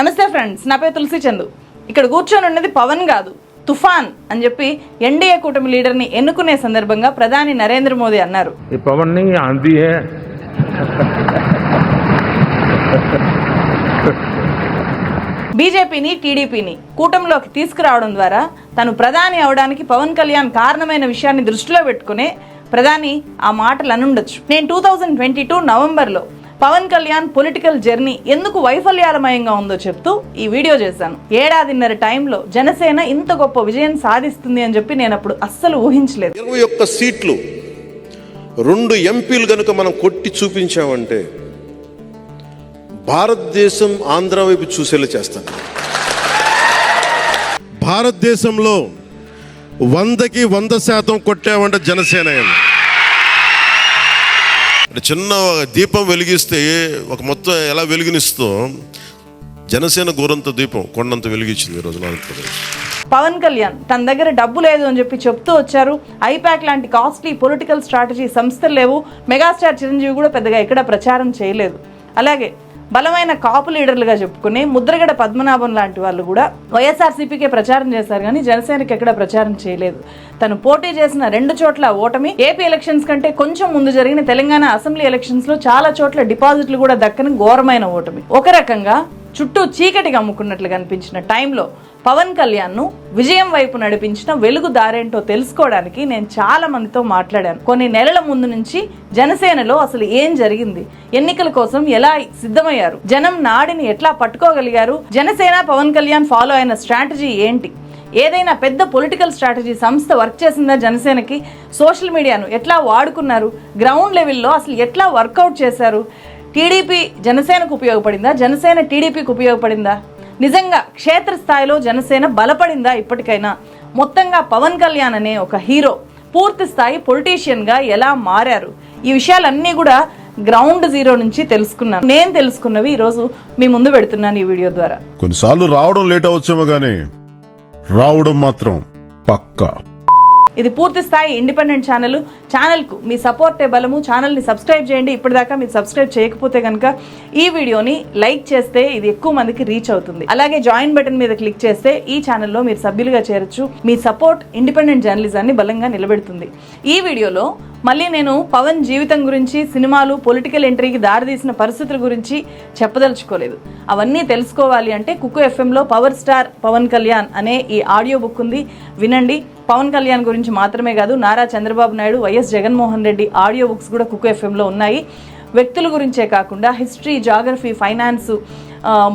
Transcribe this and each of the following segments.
నమస్తే ఫ్రెండ్స్ నా పేరు తులసి చందు. ఇక్కడ కూర్చొని ఉన్నది పవన్ కాదు తుఫాన్ అని చెప్పి ఎన్డీఏ కూటమి లీడర్ని ఎన్నుకునే సందర్భంగా ప్రధాని నరేంద్ర మోదీ అన్నారు. ఈ పవన్ బీజేపీని టీడీపీని కూటమిలోకి తీసుకురావడం ద్వారా తను ప్రధాని అవడానికి పవన్ కళ్యాణ్ కారణమైన విషయాన్ని దృష్టిలో పెట్టుకునే ప్రధాని ఆ మాటలు అనుండొచ్చు. నేను టూ థౌజండ్ ట్వంటీ టూ నవంబర్లో పవన్ కళ్యాణ్ పొలిటికల్ జర్నీ ఎందుకు వైఫల్యాలమయంగా ఉందో చెప్తూ ఈ వీడియో చేశాను. ఏడాదిన్నర టైంలో జనసేన ఇంత గొప్ప విజయం సాధిస్తుంది అని చెప్పి నేను అప్పుడు అస్సలు ఊహించలేదు. ఇరవై ఒక్క సీట్లు రెండు ఎంపీలు కనుక మనం కొట్టి చూపించామంటే భారతదేశం ఆంధ్ర వైపు చూసేలా చేస్తాను. భారతదేశంలో వందకి వంద శాతం కొట్టామంటే జనసేన అంటే చిన్న దీపం వెలిగిస్తే ఒక మొత్తం ఎలా వెలిగినిస్తో జనసేన గోరంత దీపం కొండంత వెలిగించింది ఈరోజు ఆంధ్రప్రదేశ్ పవన్ కళ్యాణ్ తన దగ్గర డబ్బు లేదు అని చెప్పి చెప్తూ వచ్చారు. ఐపాక్ లాంటి కాస్ట్లీ పొలిటికల్ స్ట్రాటజీ సంస్థలు లేవు. మెగాస్టార్ చిరంజీవి కూడా పెద్దగా ఎక్కడ ప్రచారం చేయలేదు. అలాగే బలమైన కాపు లీడర్లుగా చెప్పుకుని ముద్రగడ పద్మనాభం లాంటి వాళ్ళు కూడా వైఎస్ఆర్సీపీకే ప్రచారం చేశారు కానీ జనసేనకి ఎక్కడ ప్రచారం చేయలేదు. తను పోటీ చేసిన రెండు చోట్ల ఓటమి ఏపీ ఎలక్షన్స్ కంటే కొంచెం ముందు జరిగిన తెలంగాణ అసెంబ్లీ ఎలక్షన్స్లో చాలా చోట్ల డిపాజిట్లు కూడా దక్కని ఘోరమైన ఓటమి. ఒక రకంగా చుట్టూ చీకటిగా అమ్ముకున్నట్లు కనిపించిన టైంలో పవన్ కళ్యాణ్ను విజయం వైపు నడిపించిన వెలుగు దారేంటో తెలుసుకోవడానికి నేను చాలా మందితో మాట్లాడాను. కొన్ని నెలల ముందు నుంచి జనసేనలో అసలు ఏం జరిగింది? ఎన్నికల కోసం ఎలా సిద్ధమయ్యారు? జనం నాడిని ఎట్లా పట్టుకోగలిగారు? జనసేన పవన్ కళ్యాణ్ ఫాలో అయిన స్ట్రాటజీ ఏంటి? ఏదైనా పెద్ద పొలిటికల్ స్ట్రాటజీ సంస్థ వర్క్ చేసిందా జనసేనకి? సోషల్ మీడియాను ఎట్లా వాడుకున్నారు? గ్రౌండ్ లెవెల్లో అసలు ఎట్లా వర్కౌట్ చేశారు? టీడీపీ జనసేనకు ఉపయోగపడిందా? జనసేన టీడీపీకి ఉపయోగపడిందా? నిజంగా క్షేత్రస్థాయిలో జనసేన బలపడిందా ఇప్పటికైనా? మొత్తంగా పవన్ కళ్యాణ్ అనే ఒక హీరో పూర్తి స్థాయి పొలిటీషియన్గా ఎలా మారారు? ఈ విషయాలన్నీ కూడా గ్రౌండ్ జీరో నుంచి తెలుసుకున్నాను. నేను తెలుసుకున్నవి ఈరోజు మీ ముందు పెడుతున్నాను ఈ వీడియో ద్వారా. కొన్నిసార్లు రావడం లేట్ అవచ్చేమో కానీ రావడం మాత్రం పక్కా. ఇది పూర్తి స్థాయి ఇండిపెండెంట్ ఛానల్. ఛానల్కు మీ సపోర్టే బలము ఛానల్ని సబ్స్క్రైబ్ చేయండి. ఇప్పటిదాకా మీరు సబ్స్క్రైబ్ చేయకపోతే కనుక ఈ వీడియోని లైక్ చేస్తే ఇది ఎక్కువ మందికి రీచ్ అవుతుంది. అలాగే జాయిన్ బటన్ మీద క్లిక్ చేస్తే ఈ ఛానల్లో మీరు సభ్యులుగా చేరొచ్చు. మీ సపోర్ట్ ఇండిపెండెంట్ జర్నలిజాన్ని బలంగా నిలబెడుతుంది. ఈ వీడియోలో మళ్ళీ నేను పవన్ జీవితం గురించి సినిమాలు పొలిటికల్ ఎంట్రీకి దారితీసిన పరిస్థితుల గురించి చెప్పదలుచుకోలేదు. అవన్నీ తెలుసుకోవాలి అంటే కుక్కు ఎఫ్ఎంలో పవర్ స్టార్ పవన్ కళ్యాణ్ అనే ఈ ఆడియో బుక్ ఉంది. వినండి. పవన్ కళ్యాణ్ గురించి మాత్రమే కాదు Nara Chandrababu Naidu YS Jaganmohan Reddy audio books కూడా కుక్ ఎఫ్ఎంలో ఉన్నాయి. వ్యక్తుల గురించే కాకుండా history geography finance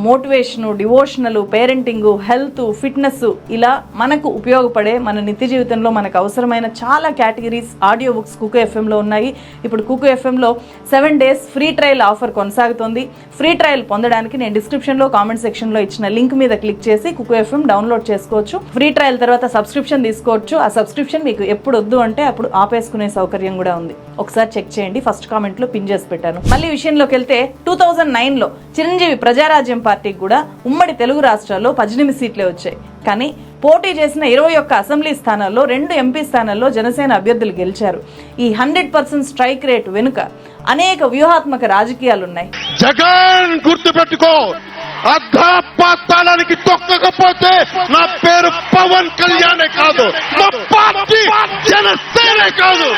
motivation devotional parenting health fitness ఇలా మనకు ఉపయోగపడే మన నిత్య జీవితంలో మనకు అవసరమైన చాలా కేటగిరీస్ ఆడియో బుక్స్ కుకు ఎఫ్ఎంలో ఉన్నాయి. ఇప్పుడు Kuku ఎఫ్ఎంలో seven days free trial offer కొనసాగుతోంది. ఫ్రీ ట్రయల్ పొందడానికి నేను డిస్క్రిప్షన్లో కామెంట్ సెక్షన్లో ఇచ్చిన లింక్ మీద క్లిక్ చేసి కుకు ఎఫ్ఎం డౌన్లోడ్ చేసుకోవచ్చు. ఫ్రీ ట్రయల్ తర్వాత సబ్స్క్రిప్షన్ తీసుకోవచ్చు. ఆ సబ్స్క్రిప్షన్ మీకు ఎప్పుడు వద్దు అంటే అప్పుడు ఆపేసుకునే సౌకర్యం కూడా ఉంది. ఒకసారి చెక్ చేయండి. ఫస్ట్ కామెంట్లో పిన్ చేసి పెట్టాను. మళ్ళీ విషయంలోకి వెళ్తే టూ థౌజండ్ నైన్లో చిరంజీవి ప్రజారా ప్రజారాజ్యం పార్టీకి కూడా ఉమ్మడి తెలుగు రాష్ట్రాల్లో పద్దెనిమిది సీట్లే వచ్చాయి. కానీ పోటీ చేసిన ఇరవై ఒక్క అసెంబ్లీ స్థానాల్లో రెండు ఎంపీ స్థానాల్లో జనసేన అభ్యర్థులు గెలిచారు. ఈ హండ్రెడ్ పర్సెంట్ స్ట్రైక్ రేట్ వెనుక అనేక వ్యూహాత్మక రాజకీయాలున్నాయి. జగన్ గుర్తుపెట్టుకో అర్ధపాతాళానికి తొక్కకపోతే నా పేరు పవన్ కళ్యాణే కాదు నా పార్టీ జనసేనే కాదు.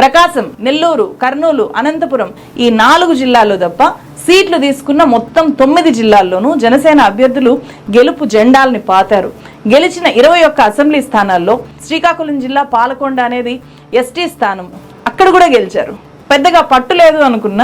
ప్రకాశం నెల్లూరు కర్నూలు అనంతపురం ఈ నాలుగు జిల్లాల్లో తప్ప సీట్లు తీసుకున్న మొత్తం తొమ్మిది జిల్లాల్లోనూ జనసేన అభ్యర్థులు గెలుపు జెండాల్ని పాతారు. గెలిచిన ఇరవై ఒక్క అసెంబ్లీ స్థానాల్లో శ్రీకాకుళం జిల్లా పాలకొండ అనేది ఎస్టీ స్థానం. అక్కడ కూడా గెలిచారు. పెద్దగా పట్టు లేదు అనుకున్న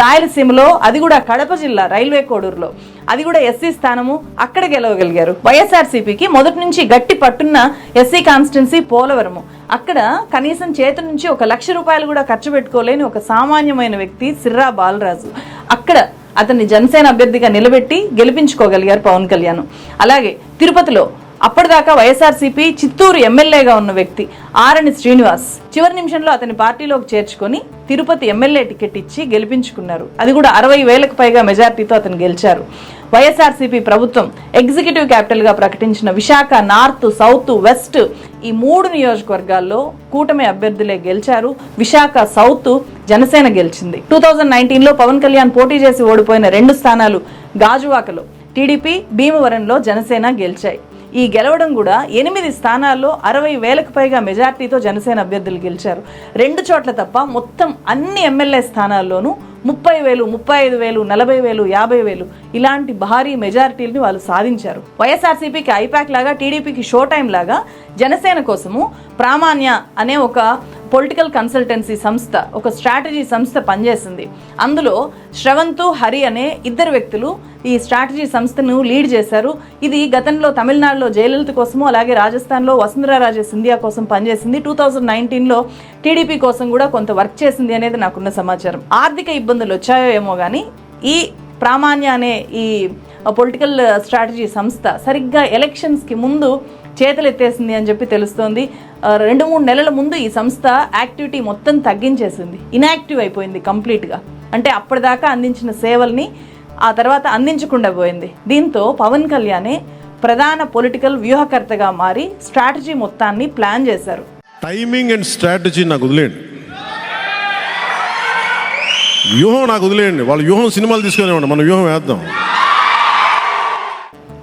రాయలసీమలో అది కూడా కడప జిల్లా రైల్వే కోడూరులో. అది కూడా ఎస్సీ స్థానము అక్కడ గెలవగలిగారు. వైఎస్ఆర్సీపీకి మొదటి నుంచి గట్టి పట్టున్న ఎస్సీ కాన్స్టిట్యున్సీ పోలవరము. అక్కడ కనీసం చేతి నుంచి ఒక లక్ష రూపాయలు కూడా ఖర్చు పెట్టుకోలేని ఒక సామాన్యమైన వ్యక్తి సిర్రా బాలరాజు. అక్కడ అతన్ని జనసేన అభ్యర్థిగా నిలబెట్టి గెలిపించుకోగలిగారు పవన్ కళ్యాణ్. అలాగే తిరుపతిలో అప్పటిదాకా వైఎస్ఆర్సీపీ చిత్తూరు ఎమ్మెల్యేగా ఉన్న వ్యక్తి ఆరణి శ్రీనివాస్ చివరి నిమిషంలో అతని పార్టీలోకి చేర్చుకొని తిరుపతి ఎమ్మెల్యే టికెట్ ఇచ్చి గెలిపించుకున్నారు. అది కూడా అరవై వేలకు పైగా మెజార్టీతో అతను గెలిచారు. వైఎస్ఆర్సీపీ ప్రభుత్వం ఎగ్జిక్యూటివ్ క్యాపిటల్గా ప్రకటించిన విశాఖ నార్త్ సౌత్ వెస్ట్ ఈ మూడు నియోజకవర్గాల్లో కూటమి అభ్యర్థులే గెలిచారు. విశాఖ సౌత్ జనసేన గెలిచింది. టూ థౌజండ్ నైన్టీన్లో పవన్ కళ్యాణ్ పోటీ చేసి ఓడిపోయిన రెండు స్థానాలు గాజువాకలో టీడీపీ భీమవరంలో జనసేన గెలిచాయి. ఈ గెలవడం కూడా ఎనిమిది స్థానాల్లో అరవై వేలకు పైగా మెజార్టీతో జనసేన అభ్యర్థులు గెలిచారు. రెండు చోట్ల తప్ప మొత్తం అన్ని ఎమ్మెల్యే స్థానాల్లోనూ ముప్పై వేలు ముప్పై ఐదు వేలు నలభై వేలు యాభై వేలు ఇలాంటి భారీ మెజారిటీలని వాళ్ళు సాధించారు. వైఎస్ఆర్సీపీకి ఐపాక్ లాగా టీడీపీకి షో టైం లాగా జనసేన కోసము ప్రామాణ్య అనే ఒక పొలిటికల్ కన్సల్టెన్సీ సంస్థ ఒక స్ట్రాటజీ సంస్థ పనిచేసింది. అందులో శ్రవంతు హరి అనే ఇద్దరు వ్యక్తులు ఈ స్ట్రాటజీ సంస్థను లీడ్ చేశారు. ఇది గతంలో తమిళనాడులో జయలలిత కోసము అలాగే రాజస్థాన్లో వసుంధరారాజే సింధియా కోసం పనిచేసింది. టూ థౌజండ్ నైన్టీన్లో టీడీపీ కోసం కూడా కొంత వర్క్ చేసింది అనేది నాకున్న సమాచారం. ఆర్థిక ఇబ్బందులు వచ్చాయో ఏమో కానీ ఈ ప్రామాణ్య అనే ఈ పొలిటికల్ స్ట్రాటజీ సంస్థ సరిగ్గా ఎలక్షన్స్కి ముందు చేతులు ఎత్తేసింది అని చెప్పి తెలుస్తోంది. రెండు మూడు నెలల ముందు ఈ సంస్థ యాక్టివిటీ మొత్తం తగ్గించేసింది. ఇనాక్టివ్ అయిపోయింది కంప్లీట్గా. అంటే అప్పటిదాకా అందించిన సేవల్ని ఆ తర్వాత అందించకుండా పోయింది. దీంతో పవన్ కళ్యాణే ప్రధాన పొలిటికల్ వ్యూహకర్తగా మారి స్ట్రాటజీ మొత్తాన్ని ప్లాన్ చేశారు. టైమింగ్ అండ్ స్ట్రాటజీ నాకు వదిలేయండి. వ్యూహం నాకు వదిలేయండి. వాళ్ళ వ్యూహం సినిమాలు తీసుకునేవాడి మన వ్యూహం వేద్దాం.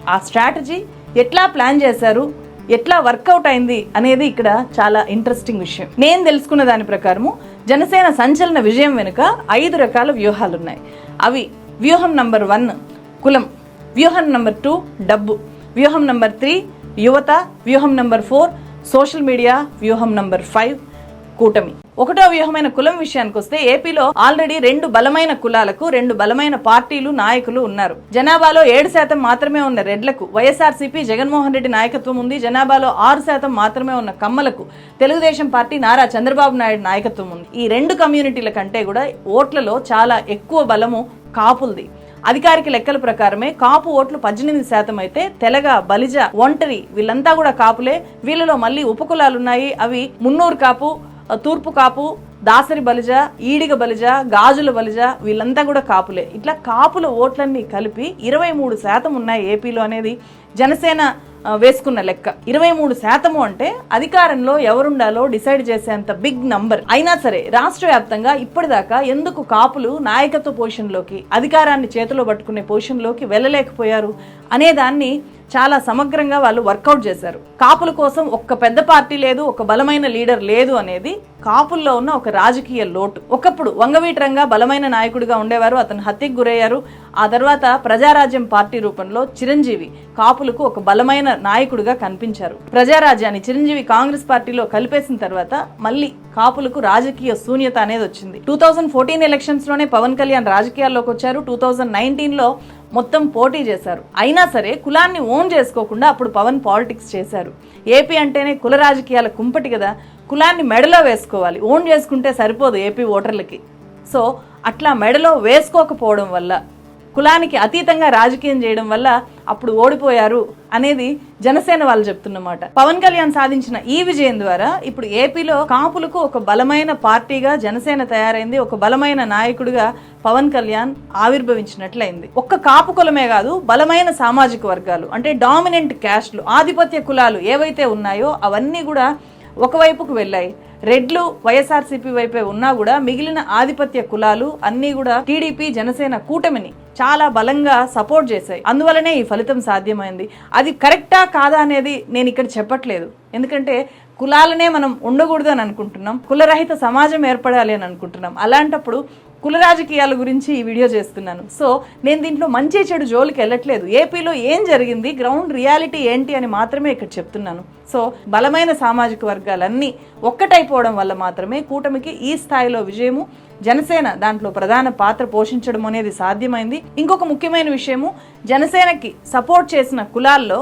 ఆ స్ట్రాటజీ ఎట్లా ప్లాన్ చేశారు? ఎట్లా వర్కౌట్ అయింది అనేది ఇక్కడ చాలా ఇంట్రెస్టింగ్ విషయం. నేను తెలుసుకున్న దాని ప్రకారము జనసేన సంచలన విజయం వెనుక ఐదు రకాల వ్యూహాలు ఉన్నాయి. అవి వ్యూహం నంబర్ వన్ కులం వ్యూహం నంబర్ టూ డబ్బు వ్యూహం నంబర్ త్రీ యువత వ్యూహం నంబర్ ఫోర్ సోషల్ మీడియా వ్యూహం నంబర్ ఫైవ్ కూటమి. ఒకటో వ్యూహమైన కులం విషయానికి వస్తే ఏపీలో ఆల్రెడీ రెండు బలమైన కులాలకు రెండు బలమైన పార్టీలు నాయకులు ఉన్నారు. జనాభాలో ఏడు శాతం మాత్రమే ఉన్న రెడ్లకు వైఎస్ఆర్సీపీ జగన్మోహన్ రెడ్డి నాయకత్వం ఉంది. జనాభాలో ఆరు శాతం మాత్రమే ఉన్న కమ్మలకు తెలుగుదేశం పార్టీ నారా చంద్రబాబు నాయుడు నాయకత్వం ఉంది. ఈ రెండు కమ్యూనిటీల కంటే కూడా ఓట్లలో చాలా ఎక్కువ బలము కాపులది. అధికారిక లెక్కల ప్రకారమే కాపు ఓట్లు పద్దెనిమిది శాతం అయితే తెలగ బలిజ ఒంటరి వీళ్ళంతా కూడా కాపులే. వీళ్ళలో మళ్ళీ ఉపకులాలు ఉన్నాయి అవి మున్నూరు కాపు తూర్పు కాపు దాసరి బలిజ ఈడిగ బలిజ గాజుల బలిజ వీళ్ళంతా కూడా కాపులే. ఇట్లా కాపుల ఓట్లన్నీ కలిపి ఇరవై మూడు శాతం ఉన్నాయి ఏపీలో అనేది జనసేన వేసుకున్న లెక్క. ఇరవై మూడు శాతము అంటే అధికారంలో ఎవరుండాలో డిసైడ్ చేసేంత బిగ్ నంబర్. అయినా సరే రాష్ట్ర వ్యాప్తంగా ఇప్పటిదాకా ఎందుకు కాపులు నాయకత్వ పొజిషన్లోకి అధికారాన్ని చేతిలో పట్టుకునే పొజిషన్లోకి వెళ్ళలేకపోయారు అనేదాన్ని చాలా సమగ్రంగా వాళ్ళు వర్కౌట్ చేశారు. కాపుల కోసం ఒక్క పెద్ద పార్టీ లేదు ఒక బలమైన లీడర్ లేదు అనేది కాపుల్లో ఉన్న ఒక రాజకీయ లోటు. ఒకప్పుడు వంగవీటరంగా బలమైన నాయకుడిగా ఉండేవారు అతను హత్యకు గురయ్యారు. ఆ తర్వాత ప్రజారాజ్యం పార్టీ రూపంలో చిరంజీవి కాపులకు ఒక బలమైన నాయకుడిగా కనిపించారు. ప్రజారాజ్యాన్ని చిరంజీవి కాంగ్రెస్ పార్టీలో కలిపేసిన తర్వాత మళ్ళీ కాపులకు రాజకీయ శూన్యత అనేది వచ్చింది. టూ థౌజండ్ ఫోర్టీన్ ఎలక్షన్స్లోనే పవన్ కళ్యాణ్ రాజకీయాల్లోకి వచ్చారు. టూ థౌజండ్ నైన్టీన్లో మొత్తం పోటీ చేశారు. అయినా సరే కులాన్ని ఓన్ చేసుకోకుండా అప్పుడు పవన్ పాలిటిక్స్ చేశారు. ఏపీ అంటేనే కుల రాజకీయాల కుంపటి కదా. కులాన్ని మెడలో వేసుకోవాలి. ఓన్ చేసుకుంటే సరిపోదు ఏపీ ఓటర్లకి. సో అట్లా మెడలో వేసుకోకపోవడం వల్ల కులానికి అతీతంగా రాజకీయం చేయడం వల్ల అప్పుడు ఓడిపోయారు అనేది జనసేన వాళ్ళు చెప్తున్నమాట. పవన్ కళ్యాణ్ సాధించిన ఈ విజయం ద్వారా ఇప్పుడు ఏపీలో కాపులకు ఒక బలమైన పార్టీగా జనసేన తయారైంది. ఒక బలమైన నాయకుడిగా పవన్ కళ్యాణ్ ఆవిర్భవించినట్లయింది. ఒక్క కాపు కులమే కాదు బలమైన సామాజిక వర్గాలు అంటే డామినెంట్ క్యాస్ట్లు ఆధిపత్య కులాలు ఏవైతే ఉన్నాయో అవన్నీ కూడా ఒకవైపుకు వెళ్ళాయి. రెడ్లు వైఎస్ఆర్సీపీ వైపే ఉన్నా కూడా మిగిలిన ఆధిపత్య కులాలు అన్నీ కూడా టీడీపీ జనసేన కూటమిని చాలా బలంగా సపోర్ట్ చేశాయి. అందువలనే ఈ ఫలితం సాధ్యమైంది. అది కరెక్టా కాదా అనేది నేను ఇక్కడ చెప్పట్లేదు. ఎందుకంటే కులాలనే మనం ఉండకూడదు అని అనుకుంటున్నాం. కులరహిత సమాజం ఏర్పడాలి అని అనుకుంటున్నాం. అలాంటప్పుడు కుల రాజకీయాల గురించి ఈ వీడియో చేస్తున్నాను. సో నేను దీంట్లో మంచి చెడు జోలికి వెళ్ళట్లేదు. ఏపీలో ఏం జరిగింది? గ్రౌండ్ రియాలిటీ ఏంటి అని మాత్రమే ఇక్కడ చెప్తున్నాను. సో బలమైన సామాజిక వర్గాలన్నీ ఒక్కటైపోవడం వల్ల మాత్రమే కూటమికి ఈ స్థాయిలో విజయము జనసేన దాంట్లో ప్రధాన పాత్ర పోషించడం అనేది సాధ్యమైంది. ఇంకొక ముఖ్యమైన విషయము జనసేనకి సపోర్ట్ చేసిన కులాల్లో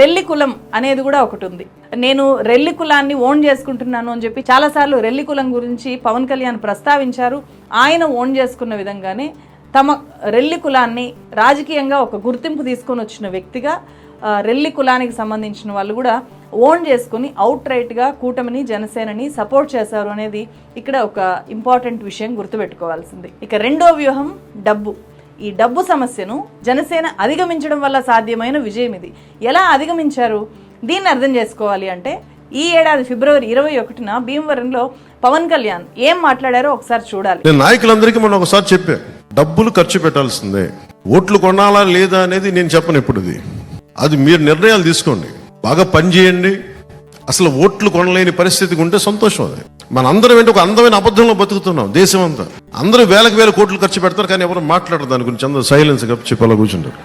రెల్లి కులం అనేది కూడా ఒకటి ఉంది. నేను రెల్లి కులాన్ని ఓన్ చేసుకుంటున్నాను అని చెప్పి చాలాసార్లు రెల్లి కులం గురించి పవన్ కళ్యాణ్ ప్రస్తావించారు. ఆయన ఓన్ చేసుకున్న విధంగానే తమ రెల్లి కులాన్ని రాజకీయంగా ఒక గుర్తింపు తీసుకొని వచ్చిన వ్యక్తిగా రెల్లి కులానికి సంబంధించిన వాళ్ళు కూడా ఓన్ చేసుకుని అవుట్ రైట్గా కూటమిని జనసేనని సపోర్ట్ చేశారు అనేది ఇక్కడ ఒక ఇంపార్టెంట్ విషయం గుర్తుపెట్టుకోవాల్సింది. ఇక రెండో వ్యూహం డబ్బు. ఈ డబ్బు సమస్యను జనసేన అధిగమించడం వల్ల సాధ్యమైన విజయం ఇది. ఎలా అధిగమించారు? దీన్ని అర్థం చేసుకోవాలి అంటే ఈ ఏడాది ఫిబ్రవరి ఇరవై ఒకటిన భీమవరంలో పవన్ కళ్యాణ్ ఏం మాట్లాడారో ఒకసారి చూడాలి. నేను నాయకులందరికీ మనం ఒకసారి చెప్పా డబ్బులు ఖర్చు పెట్టాల్సిందే ఓట్లు కొనాలా లేదా అనేది నేను చెప్పను ఇప్పుడుది. అది మీరు నిర్ణయాలు తీసుకోండి బాగా పని చేయండి అసలు ఓట్లు కొనలేని పరిస్థితికి ఉంటే సంతోషం అది. మన అందరం ఏంటి ఒక అందమైన అబద్ధంలో బతుకుతున్నాం దేశం అంతా అందరూ వేలకు వేల కోట్లు ఖర్చు పెడతారు కానీ ఎవరు మాట్లాడరు దాని గురించి అందరూ సైలెన్స్ చెప్పి అలా కూర్చుంటారు.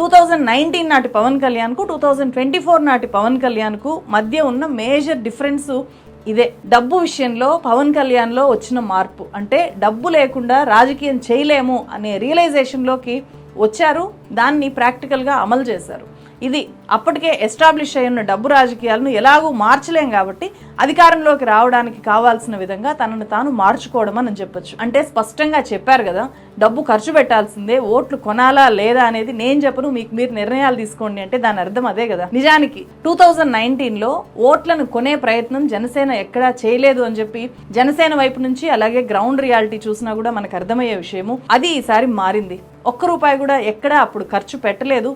టూ థౌజండ్ నైన్టీన్ నాటి పవన్ కళ్యాణ్కు టూ థౌజండ్ ట్వంటీ ఫోర్ నాటి పవన్ కళ్యాణ్కు మధ్య ఉన్న మేజర్ డిఫరెన్స్ ఇదే. డబ్బు విషయంలో పవన్ కళ్యాణ్లో వచ్చిన మార్పు. అంటే డబ్బు లేకుండా రాజకీయం చేయలేము అనే రియలైజేషన్లోకి వచ్చారు. దాన్ని ప్రాక్టికల్గా అమలు చేశారు. ఇది అప్పటికే ఎస్టాబ్లిష్ అయి ఉన్న డబ్బు రాజకీయాలను ఎలాగూ మార్చలేం కాబట్టి అధికారంలోకి రావడానికి కావాల్సిన విధంగా తనను తాను మార్చుకోవడం అని చెప్పొచ్చు. అంటే స్పష్టంగా చెప్పారు కదా డబ్బు ఖర్చు పెట్టాల్సిందే ఓట్లు కొనాలా లేదా అనేది నేను చెప్పను మీకు మీరు నిర్ణయాలు తీసుకోండి అంటే దాని అర్థం అదే కదా. నిజానికి టూ థౌజండ్ నైన్టీన్లో ఓట్లను కొనే ప్రయత్నం జనసేన ఎక్కడా చేయలేదు అని చెప్పి జనసేన వైపు నుంచి అలాగే గ్రౌండ్ రియాలిటీ చూసినా కూడా మనకు అర్థమయ్యే విషయము అది ఈసారి మారింది. ఒక్క రూపాయి కూడా ఎక్కడా అప్పుడు ఖర్చు పెట్టలేదు.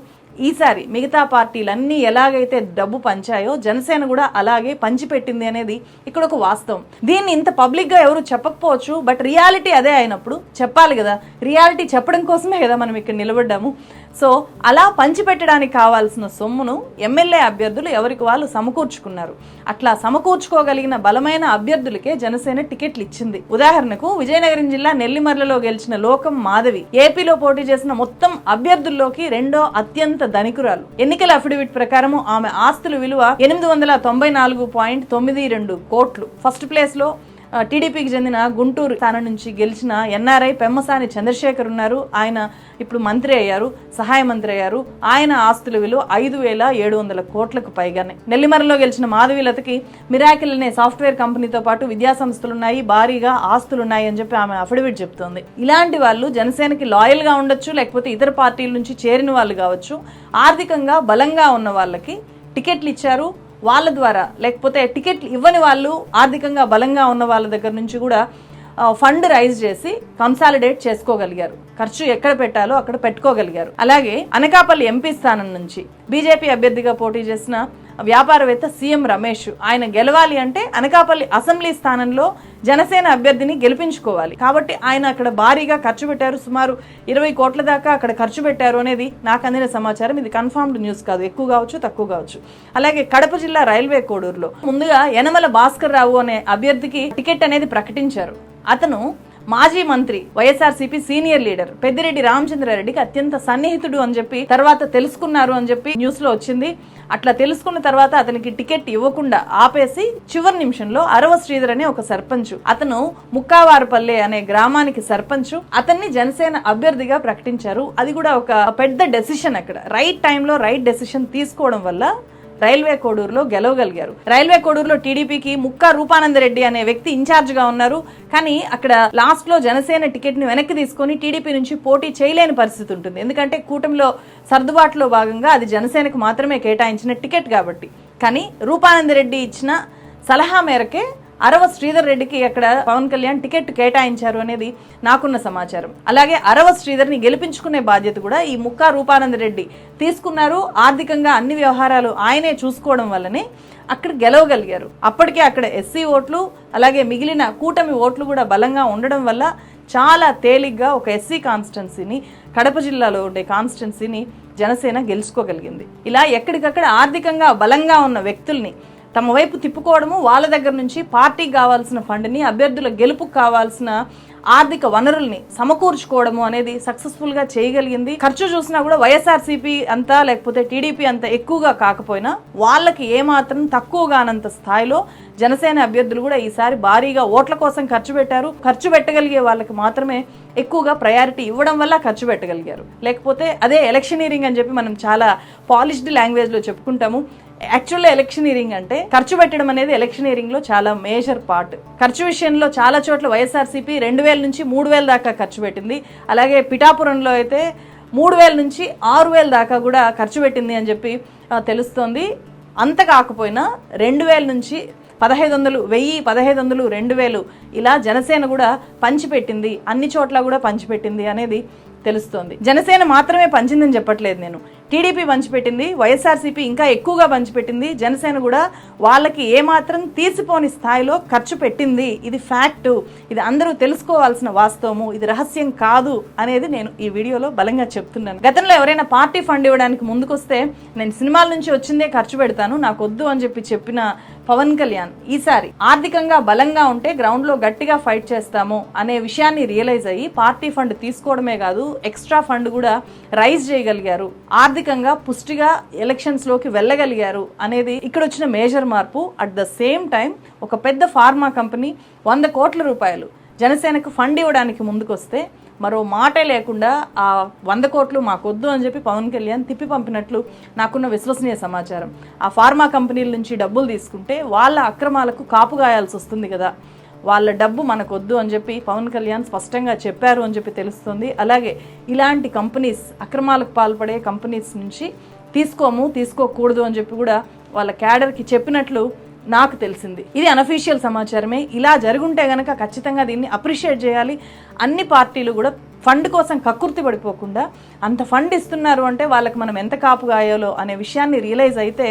ఈసారి మిగతా పార్టీలన్నీ ఎలాగైతే డబ్బు పంచాయో జనసేన కూడా అలాగే పంచిపెట్టింది అనేది ఇక్కడ ఒక వాస్తవం. దీన్ని ఇంత పబ్లిక్గా ఎవరు చెప్పకపోవచ్చు బట్ రియాలిటీ అదే అయినప్పుడు చెప్పాలి కదా. రియాలిటీ చెప్పడం కోసమే కదా మనం ఇక్కడ నిలబడ్డాము. సో అలా పంచిపెట్టడానికి కావాల్సిన సొమ్మును ఎమ్మెల్యే అభ్యర్థులు ఎవరికి వాళ్ళు సమకూర్చుకున్నారు. అట్లా సమకూర్చుకోగలిగిన బలమైన అభ్యర్థులకే జనసేన టికెట్లు ఇచ్చింది. ఉదాహరణకు విజయనగరం జిల్లా నెల్లిమర్లలో గెలిచిన లోకం మాధవి ఏపీలో పోటీ చేసిన మొత్తం అభ్యర్థుల్లోకి రెండో అత్యంత ధనికురాలు. ఎన్నికల అఫిడవిట్ ప్రకారం ఆమె ఆస్తుల విలువ ఎనిమిది వందల తొంభై నాలుగు పాయింట్ తొమ్మిది రెండు కోట్లు. ఫస్ట్ ప్లేస్లో టీడీపీకి చెందిన గుంటూరు స్థానం నుంచి గెలిచిన ఎన్ఆర్ఐ పెమ్మసాని చంద్రశేఖర్ ఉన్నారు. ఆయన ఇప్పుడు మంత్రి అయ్యారు సహాయ మంత్రి అయ్యారు. ఆయన ఆస్తుల విలువ ఐదు వేల ఏడు వందల కోట్లకు పైగానే. నెల్లిమరలో గెలిచిన మాధవీలతకి మిరాకిల్ అనే సాఫ్ట్వేర్ కంపెనీతో పాటు విద్యా సంస్థలు ఉన్నాయి భారీగా ఆస్తులు ఉన్నాయి అని చెప్పి ఆమె అఫిడవిట్ చెప్తోంది. ఇలాంటి వాళ్ళు జనసేనకి లాయల్గా ఉండొచ్చు లేకపోతే ఇతర పార్టీల నుంచి చేరిన వాళ్ళు కావచ్చు. ఆర్థికంగా బలంగా ఉన్న వాళ్ళకి టికెట్లు ఇచ్చారు. వాళ్ళ ద్వారా లేకపోతే టికెట్లు ఇవ్వని వాళ్ళు ఆర్థికంగా బలంగా ఉన్న వాళ్ళ దగ్గర నుంచి కూడా ఫండ్ రైజ్ చేసి కన్సాలిడేట్ చేసుకోగలిగారు. ఖర్చు ఎక్కడ పెట్టాలో అక్కడ పెట్టుకోగలిగారు. అలాగే అనకాపల్లి ఎంపీ స్థానం నుంచి బీజేపీ అభ్యర్థిగా పోటీ చేసిన వ్యాపారవేత్త సీఎం రమేష్ ఆయన గెలవాలి అంటే అనకాపల్లి అసెంబ్లీ స్థానంలో జనసేన అభ్యర్థిని గెలిపించుకోవాలి. కాబట్టి ఆయన అక్కడ భారీగా ఖర్చు పెట్టారు. సుమారు ఇరవై కోట్ల దాకా అక్కడ ఖర్చు పెట్టారు అనేది నాకు అందిన సమాచారం. ఇది కన్ఫర్మ్డ్ న్యూస్ కాదు. ఎక్కువ కావచ్చు తక్కువ కావచ్చు. అలాగే కడప జిల్లా రైల్వే కోడూరులో ముందుగా యనమల భాస్కర్ రావు అనే అభ్యర్థికి టికెట్ అనేది ప్రకటించారు. అతను మాజీ మంత్రి వైఎస్ఆర్సీపీ సీనియర్ లీడర్ పెద్దిరెడ్డి రామచంద్రారెడ్డికి అత్యంత సన్నిహితుడు అని చెప్పి తర్వాత తెలుసుకున్నారు అని చెప్పి న్యూస్లో వచ్చింది. అట్లా తెలుసుకున్న తర్వాత అతనికి టికెట్ ఇవ్వకుండా ఆపేసి చివరి నిమిషంలో అరవ శ్రీధర్ అనే ఒక సర్పంచ్ అతను ముక్కావారపల్లె అనే గ్రామానికి సర్పంచ్ అతన్ని జనసేన అభ్యర్థిగా ప్రకటించారు. అది కూడా ఒక పెద్ద డెసిషన్ అక్కడ. రైట్ టైంలో రైట్ డెసిషన్ తీసుకోవడం వల్ల రైల్వే కోడూరులో గెలవగలిగారు. రైల్వే కోడూరులో టీడీపీకి ముక్కా రూపానందరెడ్డి అనే వ్యక్తి ఇన్ఛార్జ్గా ఉన్నారు. కానీ అక్కడ లాస్ట్లో జనసేన టికెట్ని వెనక్కి తీసుకొని టీడీపీ నుంచి పోటీ చేయలేని పరిస్థితి ఉంటుంది. ఎందుకంటే కూటమిలో సర్దుబాటులో భాగంగా అది జనసేనకు మాత్రమే కేటాయించిన టికెట్ కాబట్టి. కానీ రూపానందరెడ్డి ఇచ్చిన సలహా మేరకే అరవ శ్రీధర్ రెడ్డికి అక్కడ పవన్ కళ్యాణ్ టికెట్ కేటాయించారు అనేది నాకున్న సమాచారం. అలాగే అరవ శ్రీధర్ని గెలిపించుకునే బాధ్యత కూడా ఈ ముక్కా రూపానంద రెడ్డి తీసుకున్నారు. ఆర్థికంగా అన్ని వ్యవహారాలు ఆయనే చూసుకోవడం వల్లనే అక్కడ గెలవగలిగారు. అప్పటికే అక్కడ ఎస్సీ ఓట్లు అలాగే మిగిలిన కూటమి ఓట్లు కూడా బలంగా ఉండడం వల్ల చాలా తేలిగ్గా ఒక ఎస్సీ కాన్స్టెన్సీని కడప జిల్లాలో ఉండే కాన్స్టెన్సీని జనసేన గెలుచుకోగలిగింది. ఇలా ఎక్కడికక్కడ ఆర్థికంగా బలంగా ఉన్న వ్యక్తుల్ని తమ వైపు తిప్పుకోవడము వాళ్ళ దగ్గర నుంచి పార్టీకి కావాల్సిన ఫండ్ని అభ్యర్థుల గెలుపుకు కావాల్సిన ఆర్థిక వనరుల్ని సమకూర్చుకోవడము అనేది సక్సెస్ఫుల్గా చేయగలిగింది. ఖర్చు చూసినా కూడా వైఎస్ఆర్సీపీ అంతా లేకపోతే టీడీపీ అంత ఎక్కువగా కాకపోయినా వాళ్ళకి ఏమాత్రం తక్కువగానంత స్థాయిలో జనసేన అభ్యర్థులు కూడా ఈసారి భారీగా ఓట్ల కోసం ఖర్చు పెట్టారు. ఖర్చు పెట్టగలిగే వాళ్ళకి మాత్రమే ఎక్కువగా ప్రయారిటీ ఇవ్వడం వల్ల ఖర్చు పెట్టగలిగారు. లేకపోతే అదే ఎలక్షనీరింగ్ అని చెప్పి మనం చాలా పాలిష్డ్ లాంగ్వేజ్లో చెప్పుకుంటాము. యాక్చువల్గా ఎలక్షనీరింగ్ అంటే ఖర్చు పెట్టడం అనేది ఎలక్షనీరింగ్లో చాలా మేజర్ పార్ట్ ఖర్చు విషయంలో చాలా చోట్ల వైఎస్ఆర్సీపీ రెండు వేల నుంచి మూడు వేల దాకా ఖర్చు పెట్టింది. అలాగే పిఠాపురంలో అయితే మూడు వేల నుంచి ఆరు వేల దాకా కూడా ఖర్చు పెట్టింది అని చెప్పి తెలుస్తోంది. అంత కాకపోయినా రెండు వేల నుంచి పదహైదు వందలు వెయ్యి పదహైదు వందలు రెండు వేలు ఇలా జనసేన కూడా పంచిపెట్టింది అన్ని చోట్ల కూడా పంచిపెట్టింది అనేది తెలుస్తోంది. జనసేన మాత్రమే పంచిందని చెప్పట్లేదు నేను. టీడీపీ పంచిపెట్టింది వైఎస్ఆర్సీపీ ఇంకా ఎక్కువగా పంచిపెట్టింది జనసేన కూడా వాళ్ళకి ఏమాత్రం తీసిపోని స్థాయిలో ఖర్చు పెట్టింది. ఇది ఫ్యాక్ట్. ఇది అందరూ తెలుసుకోవాల్సిన వాస్తవము. ఇది రహస్యం కాదు అనేది నేను ఈ వీడియోలో బలంగా చెప్తున్నాను. గతంలో ఎవరైనా పార్టీ ఫండ్ ఇవ్వడానికి ముందుకొస్తే నేను సినిమాల నుంచి వచ్చిందే ఖర్చు పెడతాను నాకు వద్దు అని చెప్పి చెప్పిన పవన్ కళ్యాణ్ ఈసారి ఆర్థికంగా బలంగా ఉంటే గ్రౌండ్లో గట్టిగా ఫైట్ చేస్తాము అనే విషయాన్ని రియలైజ్ అయ్యి పార్టీ ఫండ్ తీసుకోవడమే కాదు ఎక్స్ట్రా ఫండ్ కూడా రైజ్ చేయగలిగారు. ఆర్థికంగా పుష్టిగా ఎలక్షన్స్లోకి వెళ్ళగలిగారు అనేది ఇక్కడ వచ్చిన మేజర్ మార్పు. అట్ ద సేమ్ టైం ఒక పెద్ద ఫార్మా కంపెనీ వంద కోట్ల రూపాయలు జనసేనకు ఫండ్ ఇవ్వడానికి ముందుకొస్తే మరో మాటే లేకుండా ఆ వంద కోట్లు మాకొద్దు అని చెప్పి పవన్ కళ్యాణ్ తిప్పి పంపినట్లు నాకున్న విశ్వసనీయ సమాచారం. ఆ ఫార్మా కంపెనీల నుంచి డబ్బులు తీసుకుంటే వాళ్ళ అక్రమాలకు కాపు గాయాల్సి వస్తుంది కదా. వాళ్ళ డబ్బు మనకొద్దు అని చెప్పి పవన్ కళ్యాణ్ స్పష్టంగా చెప్పారు అని చెప్పి తెలుస్తుంది. అలాగే ఇలాంటి కంపెనీస్ అక్రమాలకు పాల్పడే కంపెనీస్ నుంచి తీసుకోము తీసుకోకూడదు అని చెప్పి కూడా వాళ్ళ క్యాడర్కి చెప్పినట్లు నాకు తెలిసింది. ఇది అనఫీషియల్ సమాచారమే. ఇలా జరుగుంటే గనక ఖచ్చితంగా దీన్ని అప్రిషియేట్ చేయాలి. అన్ని పార్టీలు కూడా ఫండ్ కోసం కక్కుర్తి పడిపోకుండా అంత ఫండ్ ఇస్తున్నారు అంటే వాళ్ళకి మనం ఎంత కాపు గాయాలో అనే విషయాన్ని రియలైజ్ అయితే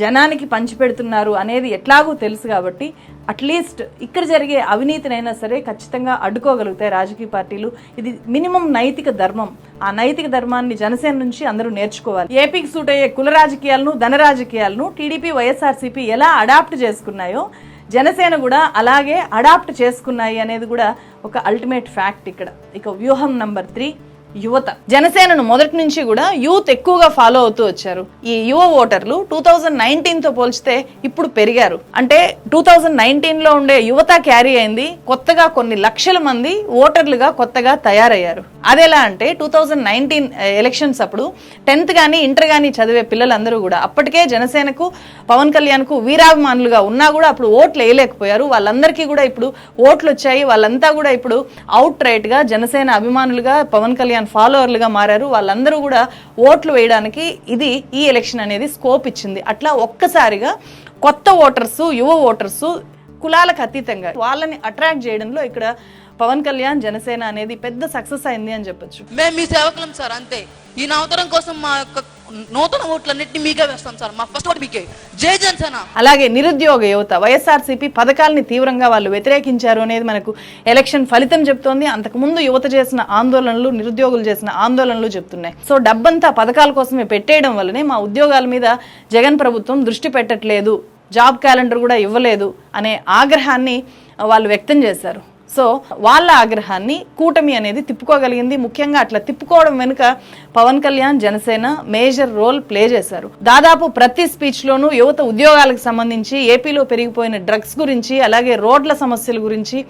జనానికి పంచిపెడుతున్నారు అనేది ఎట్లాగూ తెలుసు కాబట్టి అట్లీస్ట్ ఇక్కడ జరిగే అవినీతినైనా సరే ఖచ్చితంగా అడ్డుకోగలుగుతాయి రాజకీయ పార్టీలు. ఇది మినిమం నైతిక ధర్మం. ఆ నైతిక ధర్మాన్ని జనసేన నుంచి అందరూ నేర్చుకోవాలి. ఏపీకి సూట్ అయ్యే కుల రాజకీయాలను ధన రాజకీయాలను టీడీపీ వైఎస్ఆర్సీపీ ఎలా అడాప్ట్ చేసుకున్నాయో జనసేన కూడా అలాగే అడాప్ట్ చేసుకున్నాయి అనేది కూడా ఒక అల్టిమేట్ ఫ్యాక్ట్ ఇక్కడ. ఇక వ్యూహం నంబర్ త్రీ యువత. జనసేనను మొదటి నుంచి కూడా యూత్ ఎక్కువగా ఫాలో అవుతూ వచ్చారు. ఈ యువ ఓటర్లు టూ థౌజండ్ నైన్టీన్తో పోల్చితే ఇప్పుడు పెరిగారు. అంటే టూ థౌజండ్ నైన్టీన్లో ఉండే యువత క్యారీ అయింది. కొత్తగా కొన్ని లక్షల మంది ఓటర్లుగా కొత్తగా తయారయ్యారు. అదెలా అంటే టూ థౌజండ్ నైన్టీన్ ఎలక్షన్స్ అప్పుడు టెన్త్ కానీ ఇంటర్ కానీ చదివే పిల్లలందరూ కూడా అప్పటికే జనసేనకు పవన్ కళ్యాణ్కు వీరాభిమానులుగా ఉన్నా కూడా అప్పుడు ఓట్లు వేయలేకపోయారు. వాళ్ళందరికీ కూడా ఇప్పుడు ఓట్లు వచ్చాయి వాళ్ళంతా కూడా ఇప్పుడు అవుట్ రైట్గా జనసేన అభిమానులుగా పవన్ కళ్యాణ్ ఫాలోవర్లుగా మారారు. వాళ్ళందరూ కూడా ఓట్లు వేయడానికి ఇది ఈ ఎలక్షన్ అనేది స్కోప్ ఇచ్చింది. అట్లా ఒక్కసారిగా కొత్త ఓటర్స్ యువ ఓటర్స్ కులాలకు అతీతంగా వాళ్ళని అట్రాక్ట్ చేయడంలో ఇక్కడ పవన్ కళ్యాణ్ జనసేన అనేది పెద్ద సక్సెస్ అయింది అని చెప్పొచ్చు. మేము మీ సేవకులం సార్ అంతే. ఈ నవతరం కోసం మా యొక్క నూతన ఓట్లన్నింటినీ మీకే వేస్తాం సార్. మా ఫస్ట్ ఓటు మీకే. జై జనసేన. అలాగే నిరుద్యోగ యువత వైఎస్ఆర్సీపీ పథకాలని తీవ్రంగా వాళ్ళు వ్యతిరేకించారు అనేది మనకు ఎలక్షన్ ఫలితం చెప్తోంది. అంతకుముందు యువత చేసిన ఆందోళనలు నిరుద్యోగులు చేసిన ఆందోళనలు చెప్తున్నాయి. సో డబ్బంతా పథకాల కోసమే పెట్టేయడం వల్లనే మా ఉద్యోగాల మీద జగన్ ప్రభుత్వం దృష్టి పెట్టట్లేదు. జాబ్ క్యాలెండర్ కూడా ఇవ్వలేదు అనే ఆగ్రహాన్ని వాళ్ళు వ్యక్తం చేశారు. సో వాళ్ళ ఆగ్రహాన్ని కూటమి అనేది తిప్పుకోగలిగింది. ముఖ్యంగా అట్లా తిప్పుకోవడం వెనుక Pawan Kalyan Janasena major role play చేశారు. దాదాపు ప్రతి స్పీచ్లోనూ యువత ఉద్యోగాలకు సంబంధించి ఏపీలో పెరిగిపోయిన డ్రగ్స్ గురించి అలాగే రోడ్ల సమస్యల గురించి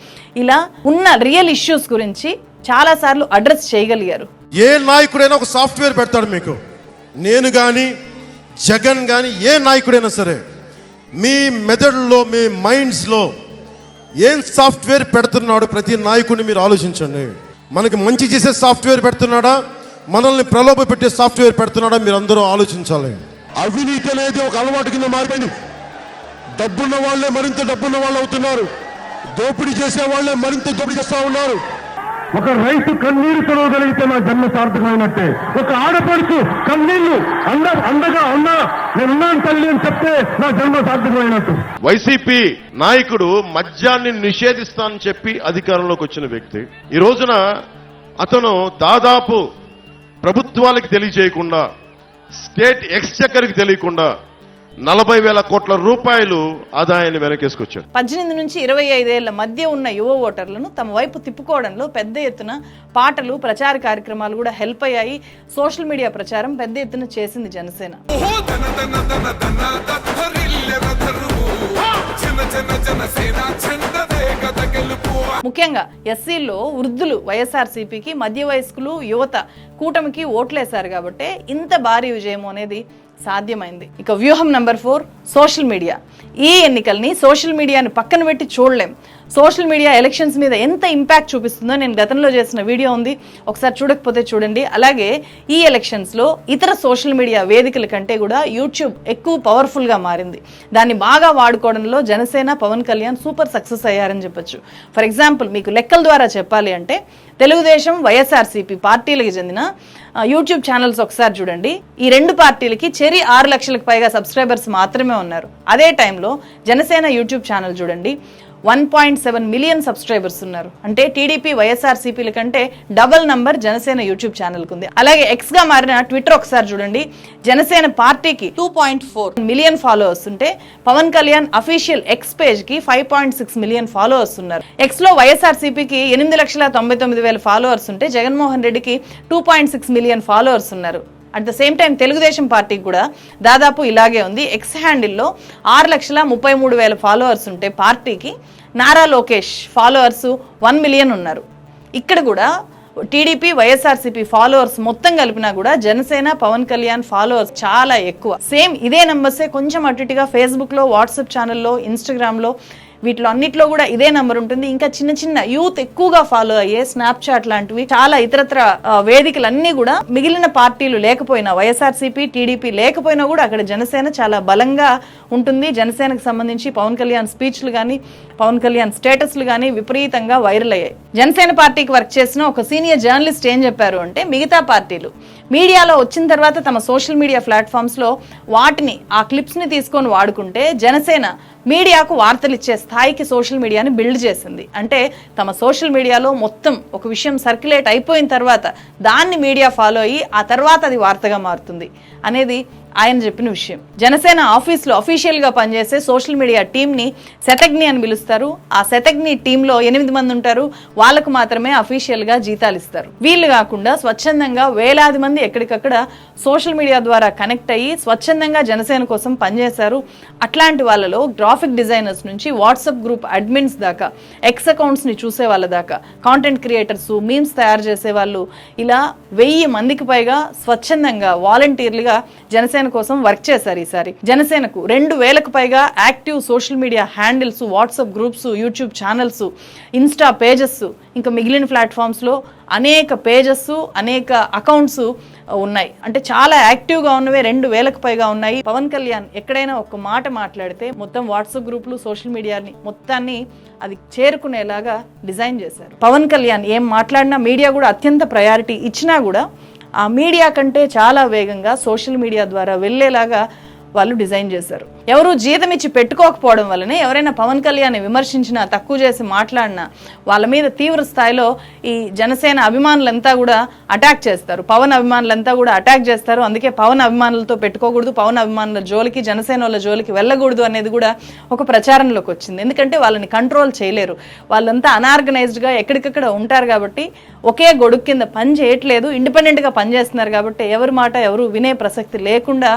ఇలా ఉన్న రియల్ ఇష్యూస్ గురించి చాలా సార్లు అడ్రస్ చేయగలిగారు. ఏ నాయకుడైనా ఒక సాఫ్ట్వేర్ పెడతాడు మీకు. నేను కానీ జగన్ కానీ ఏ నాయకుడైనా సరే మీ మెదడులో మీ మైండ్స్లో ఏం సాఫ్ట్వేర్ పెడుతున్నాడు ప్రతి నాయకుడిని మీరు ఆలోచించండి. మనకి మంచి చేసే సాఫ్ట్వేర్ పెడుతున్నాడా? మనల్ని ప్రలోభ పెట్టే సాఫ్ట్వేర్ పెడుతున్నాడా? మీరు అందరూ ఆలోచించాలి. అవినీతి అనేది ఒక అలవాటు కింద మారిపోయింది. డబ్బున్న వాళ్ళే మరింత డబ్బున్న వాళ్ళు అవుతున్నారు. దోపిడీ చేసే వాళ్ళే మరింత దోపిడీ చేస్తూ ఉన్నారు. ఒక రైతు కన్నీరు తొలగలిగితే నా జన్మ సార్థకమైనట్టే. ఒక ఆడపడుచు కన్నీళ్ళు అంద అందగా ఉన్నా నేనున్నాను తల్లి అని చెప్తే నా జన్మ సార్థకమైనట్టు. వైసీపీ నాయకుడు మద్యాన్ని నిషేధిస్తానని చెప్పి అధికారంలోకి వచ్చిన వ్యక్తి. ఈ రోజున అతను దాదాపు ప్రభుత్వాలకు తెలియజేయకుండా స్టేట్ ఎక్స్చెక్కర్కి తెలియకుండా నలభై వేల కోట్ల రూపాయలు ఆదాయాన్ని వెనకేసుకొచ్చాడు పద్దెనిమిది నుంచి ఇరవై ఐదేళ్ళ మధ్య ఉన్న యువ ఓటర్లను తమ వైపు తిప్పుకోవడంలో పెద్ద ఎత్తున పాటలు ప్రచార కార్యక్రమాలు కూడా హెల్ప్ అయ్యాయి. సోషల్ మీడియా ప్రచారం పెద్ద ఎత్తున చేసింది జనసేన. ముఖ్యంగా ఎస్సీల్లో వృద్ధులు వైఎస్ఆర్సీపీకి మధ్య వయస్కులు యువత కూటమికి ఓట్లేశారు కాబట్టి ఇంత భారీ విజయం అనేది సాధ్యమైంది. ఇక వ్యూహం నెంబర్ ఫోర్ సోషల్ మీడియా. ఈ ఎన్నికల్ని సోషల్ మీడియాని పక్కన పెట్టి చూడలేం. సోషల్ మీడియా ఎలక్షన్స్ మీద ఎంత ఇంపాక్ట్ చూపిస్తుందో నేను గతంలో చేసిన వీడియో ఉంది. ఒకసారి చూడకపోతే చూడండి. అలాగే ఈ ఎలక్షన్స్లో ఇతర సోషల్ మీడియా వేదికల కంటే కూడా యూట్యూబ్ ఎక్కువ పవర్ఫుల్గా మారింది. దాన్ని బాగా వాడుకోవడంలో జనసేన పవన్ కళ్యాణ్ సూపర్ సక్సెస్ అయ్యారని చెప్పొచ్చు. ఫర్ ఎగ్జాంపుల్ మీకు లెక్కల ద్వారా చెప్పాలి అంటే తెలుగుదేశం వైఎస్ఆర్సీపీ పార్టీలకు చెందిన యూట్యూబ్ ఛానల్స్ ఒకసారి చూడండి. ఈ రెండు పార్టీలకి చెరి ఆరు లక్షలకు పైగా సబ్స్క్రైబర్స్ మాత్రమే ఉన్నారు. అదే టైంలో జనసేన యూట్యూబ్ ఛానల్ చూడండి. One point seven million subscribers ఉన్నారు. అంటే టీడీపీ వైఎస్ఆర్సీపీల కంటే డబల్ నంబర్ జనసేన యూట్యూబ్ ఛానల్కి ఉంది అలాగే ఎక్స్గా మారిన ట్విట్టర్ ఒకసారి చూడండి. జనసేన పార్టీకి two point four. Million followers ఉంటే Pawan Kalyan official X పేజ్కి five point six million followers ఉన్నారు. ఎక్స్లో వైఎస్ఆర్సీపీకి ఎనిమిది లక్షల తొంభై తొమ్మిది వేల ఫాలోవర్స్ ఉంటే జగన్మోహన్ రెడ్డికి two point six million followers ఉన్నారు. At the same time Telugudesam పార్టీకి కూడా దాదాపు ఇలాగే ఉంది. ఎక్స్ హ్యాండిల్లో ఆరు లక్షల ముప్పై మూడు వేల ఫాలోవర్స్ ఉంటే పార్టీకి Nara Lokesh followers one million ఉన్నారు. ఇక్కడ కూడా టీడీపీ వైఎస్ఆర్సీపీ ఫాలోవర్స్ మొత్తం కలిపినా కూడా జనసేన పవన్ కళ్యాణ్ ఫాలోవర్స్ చాలా ఎక్కువ. సేమ్ ఇదే నెంబర్సే కొంచెం అటు ఇటుగా ఫేస్బుక్లో వాట్సాప్ ఛానల్లో ఇన్స్టాగ్రామ్లో వీటిలో అన్నిట్లో కూడా ఇదే నెంబర్ ఉంటుంది. ఇంకా చిన్న చిన్న యూత్ ఎక్కువగా ఫాలో అయ్యే స్నాప్చాట్ లాంటివి చాలా ఇతరత్ర వేదికలన్నీ కూడా మిగిలిన పార్టీలు లేకపోయినా వైఎస్ఆర్సీపీ టీడీపీ లేకపోయినా కూడా అక్కడ జనసేన చాలా బలంగా ఉంటుంది. జనసేనకు సంబంధించి పవన్ కళ్యాణ్ స్పీచ్లు కానీ పవన్ కళ్యాణ్ స్టేటస్లు కానీ విపరీతంగా వైరల్ అయ్యాయి. జనసేన పార్టీకి వర్క్ చేసిన ఒక సీనియర్ జర్నలిస్ట్ ఏం చెప్పారు అంటే మిగతా పార్టీలు మీడియాలో వచ్చిన తర్వాత తమ సోషల్ మీడియా ప్లాట్ఫామ్స్లో వాటిని ఆ క్లిప్స్ని తీసుకొని వాడుకుంటే జనసేన మీడియాకు వార్తలు ఇచ్చే స్థాయికి సోషల్ మీడియాని బిల్డ్ చేసింది. అంటే తమ సోషల్ మీడియాలో మొత్తం ఒక విషయం సర్క్యులేట్ అయిపోయిన తర్వాత దాన్ని మీడియా ఫాలో అయ్యి ఆ తర్వాత అది వార్తగా మారుతుంది. అనేది ఆయన చెప్పిన విషయం. జనసేన ఆఫీస్లో అఫీషియల్గా పనిచేసే సోషల్ మీడియా టీంని శతజ్ఞి అని పిలుస్తారు. ఆ శతజ్ఞి టీంలో ఎనిమిది మంది ఉంటారు. వాళ్ళకు మాత్రమే అఫీషియల్గా జీతాలు ఇస్తారు. వీళ్ళు కాకుండా స్వచ్ఛందంగా వేలాది మంది ఎక్కడికక్కడ సోషల్ మీడియా ద్వారా కనెక్ట్ అయ్యి స్వచ్ఛందంగా జనసేన కోసం పనిచేశారు. అట్లాంటి వాళ్ళలో గ్రాఫిక్ డిజైనర్స్ నుంచి వాట్సాప్ గ్రూప్ అడ్మిన్స్ దాకా ఎక్స్ అకౌంట్స్ని చూసే వాళ్ళ దాకా కాంటెంట్ క్రియేటర్స్ మీమ్స్ తయారు చేసే వాళ్ళు ఇలా వెయ్యి మందికి పైగా స్వచ్ఛందంగా వాలంటీర్లుగా జనసేన కోసం వర్క్ చేశారు ఈసారి. జనసేనకు రెండు వేలకు పైగా active social media handles WhatsApp groups YouTube channels insta pages ఇంకా మిగిలిన ప్లాట్ఫామ్స్లో అనేక పేజెస్ అనేక అకౌంట్స్ ఉన్నాయి. అంటే చాలా యాక్టివ్గా ఉన్నవే రెండు వేలకు పైగా ఉన్నాయి. పవన్ కళ్యాణ్ ఎక్కడైనా ఒక మాట మాట్లాడితే మొత్తం వాట్సాప్ గ్రూపులు సోషల్ మీడియాని మొత్తాన్ని అది చేరుకునేలాగా డిజైన్ చేశారు. పవన్ కళ్యాణ్ ఏం మాట్లాడినా మీడియా కూడా అత్యంత ప్రయారిటీ ఇచ్చినా కూడా ఆ మీడియా కంటే చాలా వేగంగా సోషల్ మీడియా ద్వారా వెళ్ళేలాగా వాళ్ళు డిజైన్ చేశారు. ఎవరు జీతం ఇచ్చి పెట్టుకోకపోవడం వల్లనే ఎవరైనా పవన్ కళ్యాణ్ విమర్శించినా తక్కువ చేసి మాట్లాడినా వాళ్ళ మీద తీవ్ర స్థాయిలో ఈ జనసేన అభిమానులంతా కూడా అటాక్ చేస్తారు. పవన్ అభిమానులంతా కూడా అటాక్ చేస్తారు. అందుకే పవన్ అభిమానులతో పెట్టుకోకూడదు పవన్ అభిమానుల జోలికి జనసేన వాళ్ళ జోలికి వెళ్ళకూడదు అనేది కూడా ఒక ప్రచారంలోకి వచ్చింది. ఎందుకంటే వాళ్ళని కంట్రోల్ చేయలేరు. వాళ్ళంతా అనార్గనైజ్డ్గా ఎక్కడికక్కడ ఉంటారు కాబట్టి ఒకే గొడుగు కింద పని చేయట్లేదు. ఇండిపెండెంట్గా పనిచేస్తున్నారు కాబట్టి ఎవరి మాట ఎవరు వినే ప్రసక్తి లేకుండా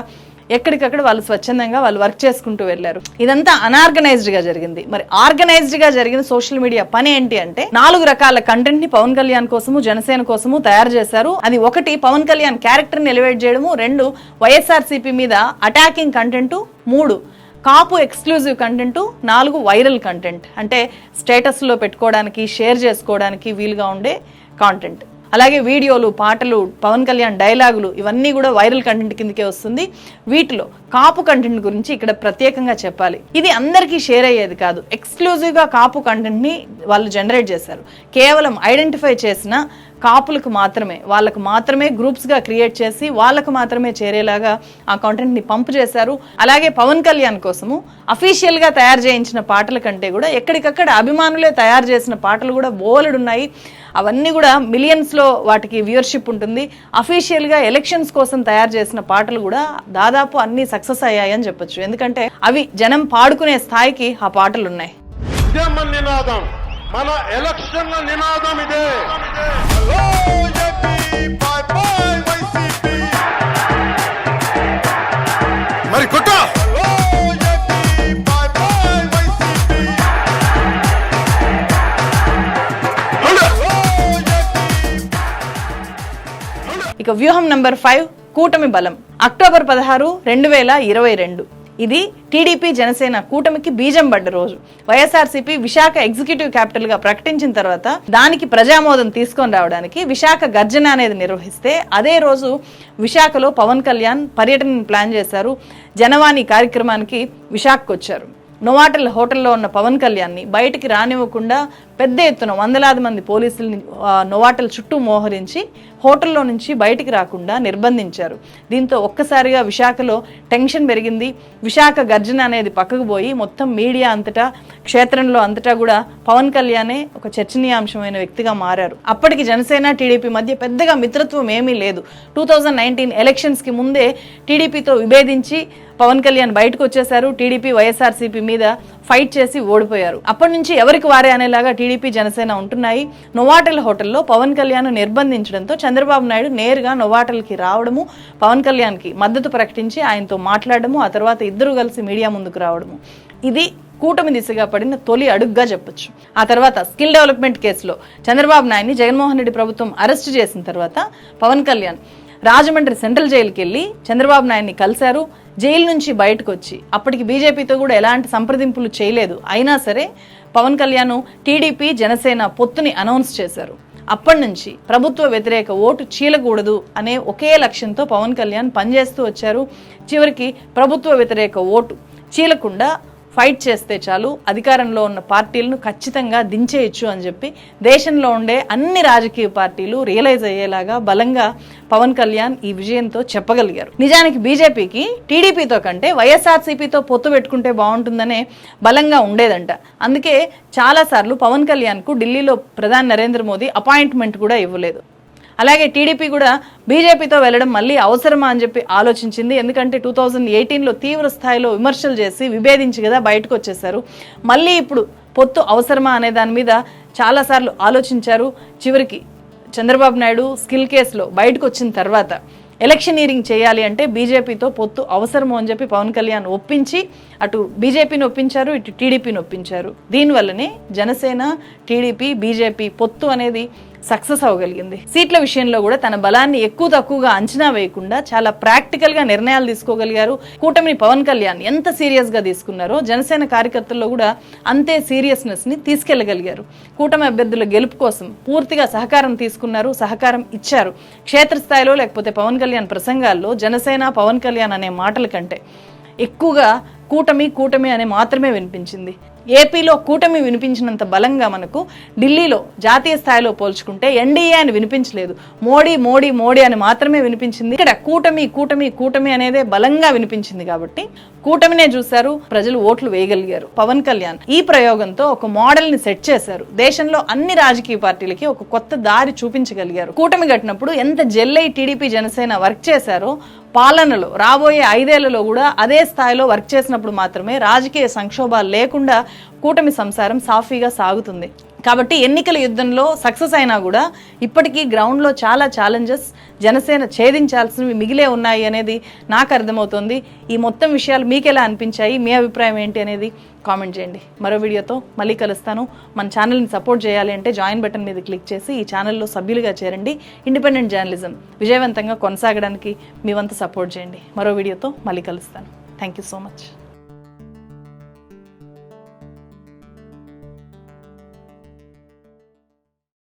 ఎక్కడికక్కడ వాళ్ళు స్వచ్ఛందంగా వాళ్ళు వర్క్ చేసుకుంటూ వెళ్ళారు. ఇదంతా అనార్గనైజ్డ్గా జరిగింది. మరి ఆర్గనైజ్డ్గా జరిగిన సోషల్ మీడియా పని ఏంటి అంటే నాలుగు రకాల కంటెంట్ని పవన్ కళ్యాణ్ కోసము జనసేన కోసము తయారు చేశారు. అది ఒకటి పవన్ కళ్యాణ్ క్యారెక్టర్ని ఎలివేట్ చేయడము. రెండు వైఎస్ఆర్సీపీ మీద అటాకింగ్ కంటెంట్ మూడు కాపు ఎక్స్క్లూజివ్ కంటెంట్ నాలుగు వైరల్ కంటెంట్ అంటే స్టేటస్లో పెట్టుకోవడానికి షేర్ చేసుకోవడానికి వీలుగా ఉండే కాంటెంట్ అలాగే వీడియోలు పాటలు పవన్ కళ్యాణ్ డైలాగులు ఇవన్నీ కూడా వైరల్ కంటెంట్ కిందకే వస్తుంది. వీటిలో కాపు కంటెంట్ గురించి ఇక్కడ ప్రత్యేకంగా చెప్పాలి. ఇది అందరికీ షేర్ అయ్యేది కాదు. ఎక్స్క్లూజివ్గా కాపు కంటెంట్ని వాళ్ళు జనరేట్ చేశారు. కేవలం ఐడెంటిఫై చేసిన కాపులకు మాత్రమే వాళ్ళకు మాత్రమే గ్రూప్స్గా క్రియేట్ చేసి వాళ్ళకు మాత్రమే చేరేలాగా ఆ కాంటెంట్ని పంపు చేశారు. అలాగే పవన్ కళ్యాణ్ కోసము అఫీషియల్గా తయారు చేయించిన పాటల కంటే కూడా ఎక్కడికక్కడ అభిమానులే తయారు చేసిన పాటలు కూడా బోలెడు ఉన్నాయి. అవన్నీ కూడా మిలియన్స్లో వాటికి వ్యూవర్షిప్ ఉంటుంది. అఫీషియల్గా ఎలక్షన్స్ కోసం తయారు చేసిన పాటలు కూడా దాదాపు అన్ని సక్సెస్ అయ్యాయని చెప్పొచ్చు. ఎందుకంటే అవి జనం పాడుకునే స్థాయికి ఆ పాటలు ఉన్నాయి మన నినాదం ఎలక్షన్ల నినాదం ఇదే. మరి కొట్ట. ఇక వ్యూహం నంబర్ ఫైవ్ కూటమి బలం. అక్టోబర్ పదహారు రెండు వేల ఇరవై రెండు. ఇది టీడీపీ జనసేన కూటమికి బీజం పడ్డ రోజు. వైఎస్ఆర్సీపీ విశాఖ ఎగ్జిక్యూటివ్ క్యాపిటల్గా ప్రకటించిన తర్వాత దానికి ప్రజామోదం తీసుకొని రావడానికి విశాఖ గర్జన అనేది నిర్వహిస్తే అదే రోజు విశాఖలో పవన్ కళ్యాణ్ పర్యటన ప్లాన్ చేశారు. జనవాణి కార్యక్రమానికి విశాఖకు వచ్చారు. నోవాటల్ హోటల్లో ఉన్న పవన్ కళ్యాణ్ని బయటికి రానివ్వకుండా పెద్ద ఎత్తున వందలాది మంది పోలీసుల్ని నోవాటల్ చుట్టూ మోహరించి హోటల్లో నుంచి బయటికి రాకుండా నిర్బంధించారు. దీంతో ఒక్కసారిగా విశాఖలో టెన్షన్ పెరిగింది. విశాఖ గర్జన అనేది పక్కకు పోయి మొత్తం మీడియా అంతటా క్షేత్రంలో అంతటా కూడా పవన్ కళ్యాణే ఒక చర్చనీయాంశమైన వ్యక్తిగా మారారు. అప్పటికి జనసేన టీడీపీ మధ్య పెద్దగా మిత్రత్వం ఏమీ లేదు. టూ థౌజండ్ నైన్టీన్ ఎలక్షన్స్కి ముందే టీడీపీతో విభేదించి పవన్ కళ్యాణ్ బయటకు వచ్చేశారు. టీడీపీ వైఎస్ఆర్సీపీ మీద ఫైట్ చేసి ఓడిపోయారు. అప్పటి నుంచి ఎవరికి వారే అనేలాగా టీడీపీ జనసేన ఉంటున్నాయి. నొవాటల్ హోటల్లో పవన్ కళ్యాణ్ నిర్బంధించడంతో చంద్రబాబు నాయుడు నేరుగా నొవాటల్కి రావడము పవన్ కళ్యాణ్కి మద్దతు ప్రకటించి ఆయనతో మాట్లాడడము ఆ తర్వాత ఇద్దరు కలిసి మీడియా ముందుకు రావడము. ఇది కూటమి దిశగా పడిన తొలి అడుగ్గా చెప్పొచ్చు. ఆ తర్వాత స్కిల్ డెవలప్మెంట్ కేసులో చంద్రబాబు నాయుడిని జగన్మోహన్ రెడ్డి ప్రభుత్వం అరెస్ట్ చేసిన తర్వాత పవన్ కళ్యాణ్ రాజమండ్రి సెంట్రల్ జైలుకి వెళ్ళి చంద్రబాబు నాయుడిని కలిశారు. జైలు నుంచి బయటకు వచ్చి అప్పటికి బీజేపీతో కూడా ఎలాంటి సంప్రదింపులు చేయలేదు. అయినా సరే పవన్ కళ్యాణ్ టీడీపీ జనసేన పొత్తుని అనౌన్స్ చేశారు. అప్పటి నుంచి ప్రభుత్వ వ్యతిరేక ఓటు చీలకూడదు అనే ఒకే లక్ష్యంతో పవన్ కళ్యాణ్ పనిచేస్తూ వచ్చారు. చివరికి ప్రభుత్వ వ్యతిరేక ఓటు చీలకుండా ఫైట్ చేస్తే చాలు అధికారంలో ఉన్న పార్టీలను ఖచ్చితంగా దించేయచ్చు అని చెప్పి దేశంలో ఉండే అన్ని రాజకీయ పార్టీలు రియలైజ్ అయ్యేలాగా బలంగా పవన్ కళ్యాణ్ ఈ విజయంతో చెప్పగలిగారు. నిజానికి బీజేపీకి టీడీపీతో కంటే వైఎస్ఆర్సీపీతో పొత్తు పెట్టుకుంటే బాగుంటుందనే బలంగా ఉండేదంట. అందుకే చాలాసార్లు పవన్ కళ్యాణ్కు ఢిల్లీలో ప్రధాని నరేంద్ర మోదీ అపాయింట్మెంట్ కూడా ఇవ్వలేదు. అలాగే టీడీపీ కూడా బీజేపీతో వెళ్ళడం మళ్ళీ అవసరమా అని చెప్పి ఆలోచించింది. ఎందుకంటే టూ థౌజండ్ ఎయిటీన్లో తీవ్ర స్థాయిలో విమర్శలు చేసి విభేదించి కదా బయటకు వచ్చేసారు మళ్ళీ ఇప్పుడు పొత్తు అవసరమా అనే దాని మీద చాలాసార్లు ఆలోచించారు. చివరికి చంద్రబాబు నాయుడు స్కిల్ కేసులో బయటకు వచ్చిన తర్వాత ఎలక్షనీరింగ్ చేయాలి అంటే బీజేపీతో పొత్తు అవసరము అని చెప్పి పవన్ కళ్యాణ్ ఒప్పించి అటు బీజేపీని ఒప్పించారు ఇటు టీడీపీని ఒప్పించారు. దీనివల్లనే జనసేన టీడీపీ బీజేపీ పొత్తు అనేది సక్సెస్ అవ్వగలిగింది. సీట్ల విషయంలో కూడా తన బలాన్ని ఎక్కువ తక్కువగా అంచనా వేయకుండా చాలా ప్రాక్టికల్గా నిర్ణయాలు తీసుకోగలిగారు. కూటమిని పవన్ కళ్యాణ్ ఎంత సీరియస్గా తీసుకున్నారో జనసేన కార్యకర్తల్లో కూడా అంతే సీరియస్నెస్ని తీసుకెళ్ళగలిగారు కూటమి అభ్యర్థుల గెలుపు కోసం పూర్తిగా సహకారం తీసుకున్నారు సహకారం ఇచ్చారు. క్షేత్రస్థాయిలో లేకపోతే పవన్ కళ్యాణ్ ప్రసంగాల్లో జనసేన పవన్ కళ్యాణ్ అనే మాటల కంటే ఎక్కువగా కూటమి కూటమి అనే మాత్రమే వినిపించింది. ఏపీలో కూటమి వినిపించినంత బలంగా మనకు ఢిల్లీలో జాతీయ స్థాయిలో పోల్చుకుంటే ఎన్డీఏ అని వినిపించలేదు. మోడీ మోడీ మోడీ అని మాత్రమే వినిపించింది. ఇక్కడ కూటమి కూటమి కూటమి అనేదే బలంగా వినిపించింది కాబట్టి కూటమినే చూశారు ప్రజలు ఓట్లు వేయగలిగారు. పవన్ కళ్యాణ్ ఈ ప్రయోగంతో ఒక మోడల్ని సెట్ చేశారు. దేశంలో అన్ని రాజకీయ పార్టీలకి ఒక కొత్త దారి చూపించగలిగారు. కూటమి కట్టినప్పుడు ఎంత జెల్లై టీడీపీ జనసేన వర్క్ చేశారో పాలనలో రాబోయే ఐదేళ్ళలో కూడా అదే స్థాయిలో వర్క్ చేసినప్పుడు మాత్రమే రాజకీయ సంక్షోభాలు లేకుండా కూటమి సంసారం సాఫీగా సాగుతుంది. కాబట్టి ఎన్నికల యుద్ధంలో సక్సెస్ అయినా కూడా ఇప్పటికీ గ్రౌండ్లో చాలా ఛాలెంజెస్ జనసేన ఛేదించాల్సినవి మిగిలే ఉన్నాయి అనేది నాకు అర్థమవుతుంది. ఈ మొత్తం విషయాలు మీకెలా అనిపించాయి? మీ అభిప్రాయం ఏంటి అనేది కామెంట్ చేయండి. మరో వీడియోతో మళ్ళీ కలుస్తాను. మన ఛానల్ని సపోర్ట్ చేయాలి అంటే జాయిన్ బటన్ మీద క్లిక్ చేసి ఈ ఛానల్లో సభ్యులుగా చేరండి. ఇండిపెండెంట్ జర్నలిజం విజయవంతంగా కొనసాగడానికి మీ వంతు సపోర్ట్ చేయండి. మరో వీడియోతో మళ్ళీ కలుస్తాను. Thank you so much.